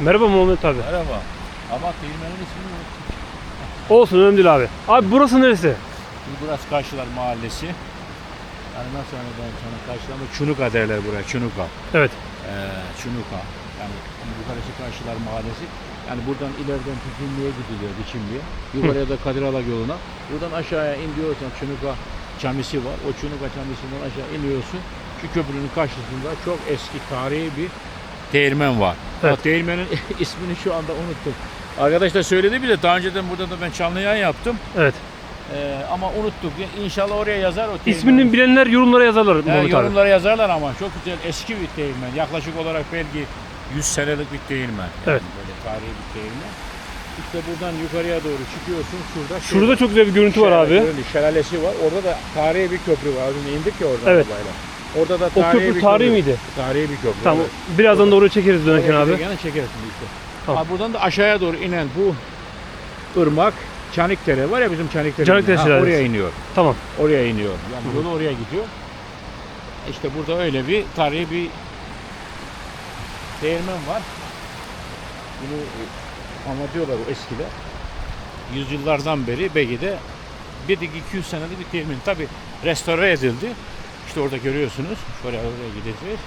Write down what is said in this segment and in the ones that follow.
Merhaba Muhammed abi. Merhaba. Ama kelimenin ismini unuttum. Olsun önemli değil abi. Abi burası neresi? Şimdi burası Karşılar Mahallesi. Yani nasıl anladım sana Karşılar Çunuka derler buraya. Çunuka. Evet. Ee, Çunuka. Yani yukarısı Karşılar Mahallesi. Yani buradan ileriden Tütünlü'ye gidiliyor Dikimli'ye. Yukarıya da Kadiralak yoluna. Buradan aşağıya iniyorsan Çunuka Çamisi var. O Çunuka Çamisi'nden aşağı iniyorsun. Şu köprünün karşısında çok eski tarihi bir değirmen var. Evet. O değirmenin ismini şu anda unuttum. Arkadaş da söyledi bize daha önceden burada da ben canlı yayın yaptım. Evet. Ee, ama unuttuk. İnşallah oraya yazar o değirmen. İsmini bilenler yorumlara yazarlar Ee, Muhammed abi. yorumlara yazarlar ama çok güzel eski bir değirmen. Yaklaşık olarak belki 100 senelik bir değirmen. Yani Evet. Böyle tarihi bir değirmen. İşte buradan yukarıya doğru çıkıyorsun. Şurada şey Şurada çok güzel bir görüntü var abi. Şelale- Şelalesi var. Orada da tarihi bir köprü var. Az indik ya oradan Evet. arabayla. Orada da O tarihi köprü bir tarihi köprü. miydi? Tarihi bir köprü. Tamam. evet. Birazdan da oraya çekeriz dönerken abi. çekersin işte. Tamam. Ha, buradan da aşağıya doğru inen bu ırmak Çanikdere var ya bizim Çanikdere. Çanikdere Ha. Oraya iniyor. Tamam. Oraya iniyor. Yani yolu oraya gidiyor. İşte burada öyle bir tarihi bir değirmen var. Bunu e, anlatıyorlar o eskiler. Yüzyıllardan beri Begi'de bir 200 senelik bir değirmen. Tabi restore edildi. İşte orada görüyorsunuz. Şöyle oraya gideceğiz.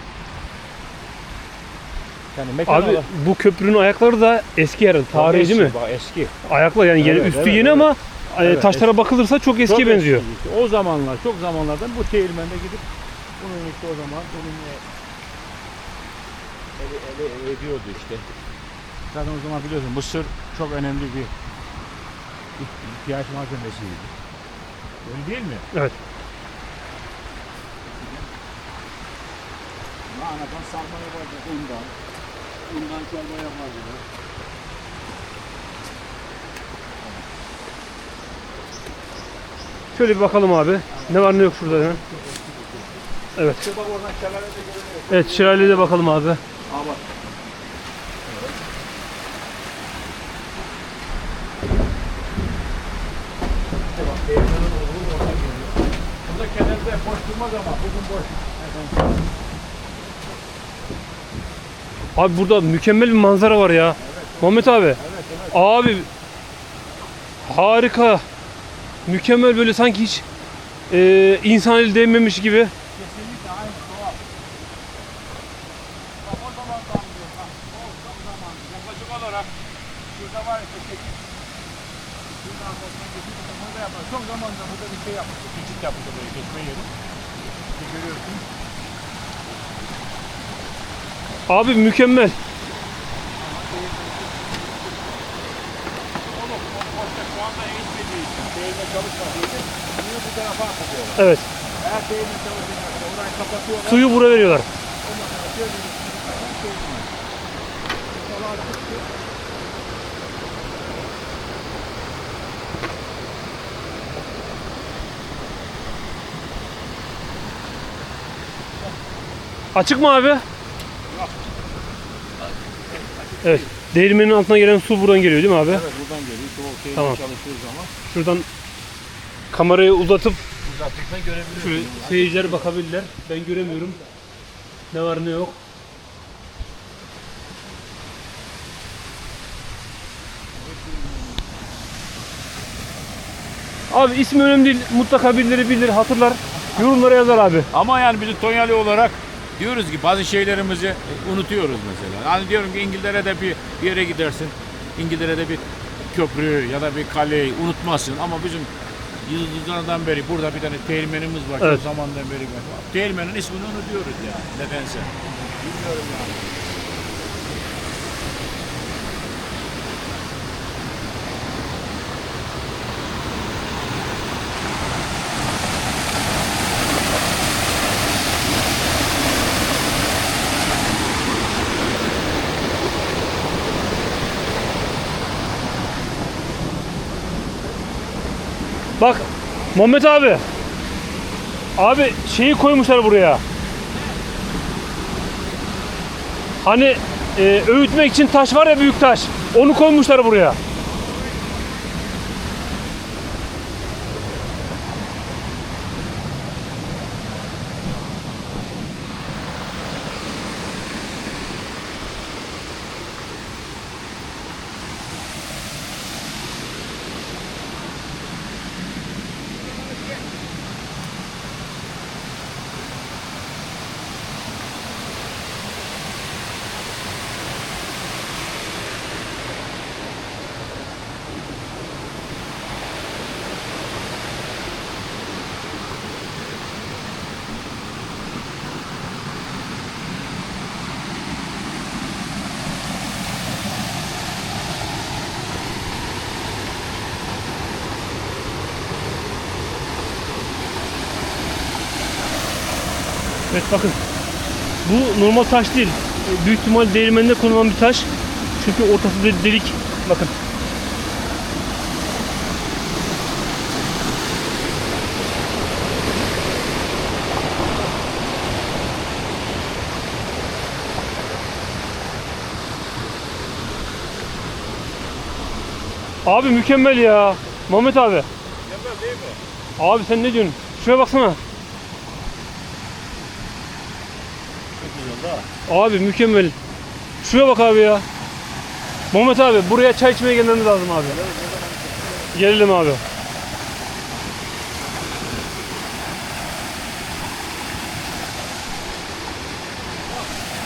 Yani mekan Abi olarak- bu köprünün ayakları da eski yerin. Tarihi değil mi? Eski, bak, Eski. Ayaklar yani yeni, Evet, üstü evet, yeni evet. ama e, Evet, taşlara bakılırsa çok eskiye Çok benziyor. eski işte. O zamanlar, çok zamanlardan bu değirmende gidip bunun işte o zaman bunun ele, ele ediyordu işte. Zaten o zaman biliyorsun Mısır çok önemli bir ihtiyaç malzemesiydi. Öyle değil mi? Evet. Anadan sarma yapardı undan. Undan çorba yapardı. Şöyle bir bakalım abi. Ne var ne yok şurada hemen. Evet. İşte bak oradan şelale de görünüyor. Evet şelaleye de bakalım abi. Aa bak. Burada kenarda boş durmaz ama bugün boş. Abi burada mükemmel bir manzara var ya. Muhammed abi. Evet evet. Abi harika. Mükemmel böyle sanki hiç e, insan eli değmemiş gibi. Kesinlikle zamanda burada bir şey yapmıştı. Geçit yapmıştı böyle geçme yeri. İşte görüyorsun. Abi mükemmel. Oğlum o boşta şu anda eğitmediği için, değirme çalışmadığı için suyu bu tarafa akıtıyorlar. Evet. Eğer değirme çalışacaksa orayı kapatıyorlar. Suyu buraya veriyorlar. Ondan sonra şöyle bir çıkartan değirme. Solar çıktı. Açık mı abi? Evet. Değirmenin altına gelen su buradan geliyor değil mi abi? Evet buradan geliyor. Değirme Tamam. çalıştığı zaman Şuradan kamerayı uzatıp uzaklıktan görebiliyorsun. şöyle seyirciler bakabilirler. Ben göremiyorum. Ne var ne yok. Abi ismi önemli değil. Mutlaka birileri bilir, hatırlar. Yorumlara yazar abi. Ama yani biz Tonyalı olarak diyoruz ki bazı şeylerimizi unutuyoruz mesela. Hani diyorum ki İngiltere'de bir, yere gidersin. İngiltere'de bir köprü ya da bir kaleyi unutmazsın ama bizim yıllardan beri burada bir tane değirmenimiz var. Evet. Çok zamandan beri var. Değirmenin ismini unutuyoruz yani nedense. Bilmiyorum yani. Bak Muhammed abi. Abi şeyi koymuşlar buraya. Hani e, öğütmek için taş var ya büyük taş. Onu koymuşlar buraya. Evet bakın. Bu normal taş değil. E, Büyük ihtimal değirmeninde konulan bir taş. Çünkü ortası de- delik. Bakın. Abi mükemmel ya. Mehmet abi. Mükemmel değil mi? Abi sen ne diyorsun? Şuraya baksana. Çok güzel da. Abi mükemmel. Şuraya bak abi ya. Mehmet abi buraya çay içmeye gelmemiz lazım abi. Gelelim abi.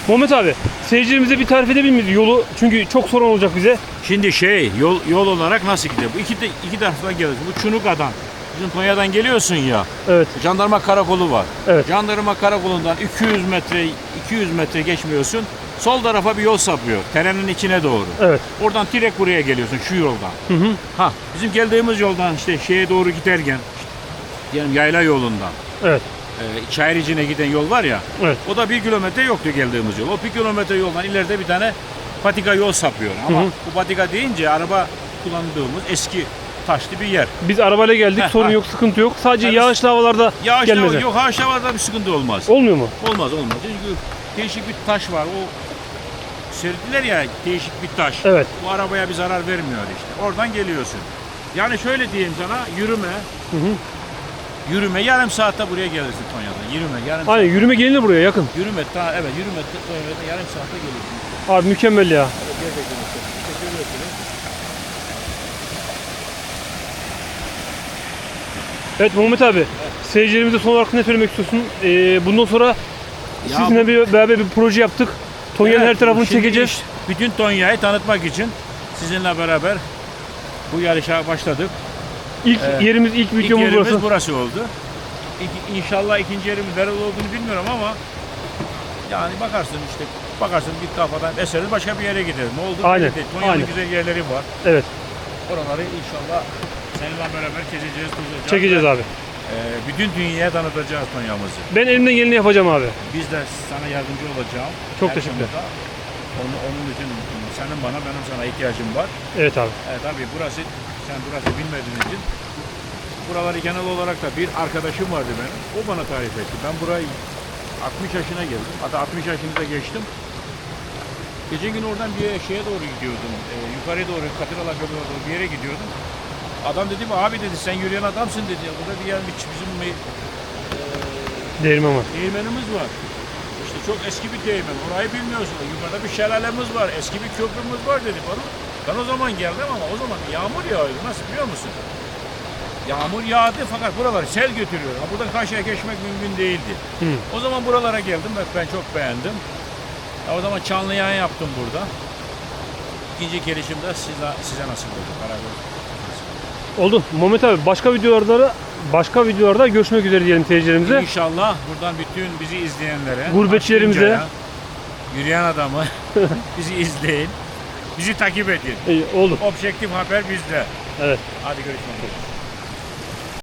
Mehmet abi seyircilerimize bir tarif edebilir miyiz yolu? Çünkü çok sorun olacak bize. Şimdi şey yol yol olarak nasıl gidiyor? Bu iki iki taraftan geliyorsun. Bu Çunuka'dan. Bizim Konya'dan geliyorsun ya. Evet, Jandarma karakolu var. Evet. Jandarma karakolundan 200 metre 200 metre geçmiyorsun. Sol tarafa bir yol sapıyor. Terenin içine doğru. evet. Oradan direkt buraya geliyorsun şu yoldan. Hı hı. Ha bizim geldiğimiz yoldan işte şeye doğru giderken işte, diyelim yayla yolundan. Evet, E, Çayırıcı'na giden yol var ya. evet. O da bir kilometre yoktu geldiğimiz yol. O bir kilometre yoldan ileride bir tane patika yol sapıyor. Ama Hı hı. bu patika deyince araba kullandığımız eski taşlı bir yer. Biz arabayla geldik, Heh, sorun ha. yok, sıkıntı yok. Sadece Tabii. yağışlı havalarda Yağışta gelmez. yok haşlavada bir sıkıntı olmaz. Olmuyor mu? Olmaz olmaz. Çünkü değişik bir taş var. O serdiler ya değişik bir taş. Evet. Bu arabaya bir zarar vermiyor işte. Oradan geliyorsun. Yani şöyle diyeyim sana yürüme. Hı hı. Yürüme yarım saatte buraya gelirsin Konya'dan. Yürüme yarım Aynen yürüme gelinir buraya yakın. Yürüme ta evet yürüme Konya'da yarım saatte gelirsin. Abi mükemmel ya. Evet, gerçekten çok teşekkür ederim. Evet Muhammed abi. Seyircilerimize son olarak ne söylemek istiyorsun? Ee, bundan sonra Ya sizinle bir, beraber bir proje yaptık. Tonya'nın Evet, her tarafını çekeceğiz. iş- Bütün Tonya'yı tanıtmak için sizinle beraber bu yarışa başladık. İlk Evet. yerimiz, ilk İlk videomuz yerimiz burası. burası oldu. İki- İnşallah ikinci yerimiz nerede olduğunu bilmiyorum ama yani bakarsın işte bakarsın bir kafadan eseriz başka bir yere gideriz. Ne oldu? Aynen, aynen. güzel yerleri var. Evet, Oraları inşallah seninle beraber gezeceğiz, tozacağız. çekeceğiz abi. e, bütün dünyaya tanıtacağız Konya'mızı. Ben elimden geleni yapacağım abi. Biz de sana yardımcı olacağım. Çok Her teşekkürler. konuda. Onu, onun için senin bana benim sana ihtiyacım var. Evet abi. Evet tabii burası sen burası bilmediğin için buraları genel olarak da bir arkadaşım vardı benim. O bana tarif etti. Ben burayı 60 yaşına geldim. Hatta 60 yaşını da geçtim. Gece gün oradan bir şeye doğru gidiyordum. Ee, yukarı doğru, Katırala Gölü'ne doğru bir yere gidiyordum. Adam dedi ki abi dedi sen yürüyen adamsın dedi. Burada bir yer bir bizim bir Değirmen var. değirmenimiz var. İşte çok eski bir değirmen. Orayı bilmiyorsun. Yukarıda bir şelalemiz var. Eski bir köprümüz var dedi bana. Ben o zaman geldim ama o zaman yağmur yağıyordu. Nasıl biliyor musun? Yağmur yağdı fakat buraları sel götürüyor. Ha, buradan karşıya geçmek mümkün değildi. Hı. O zaman buralara geldim ve ben çok beğendim. Ya, o zaman canlı yayın yaptım burada. İkinci gelişimde size, size nasip oldu. Karagöz. Oldu. Muhammed abi başka videolarda başka videolarda görüşmek üzere diyelim seyircilerimize. İnşallah buradan bütün bizi izleyenlere, Gurbetçilerimize. Yürüyen adamı bizi izleyin. Bizi takip edin. İyi, oldu. Objektif haber bizde. Evet. Hadi görüşmek üzere.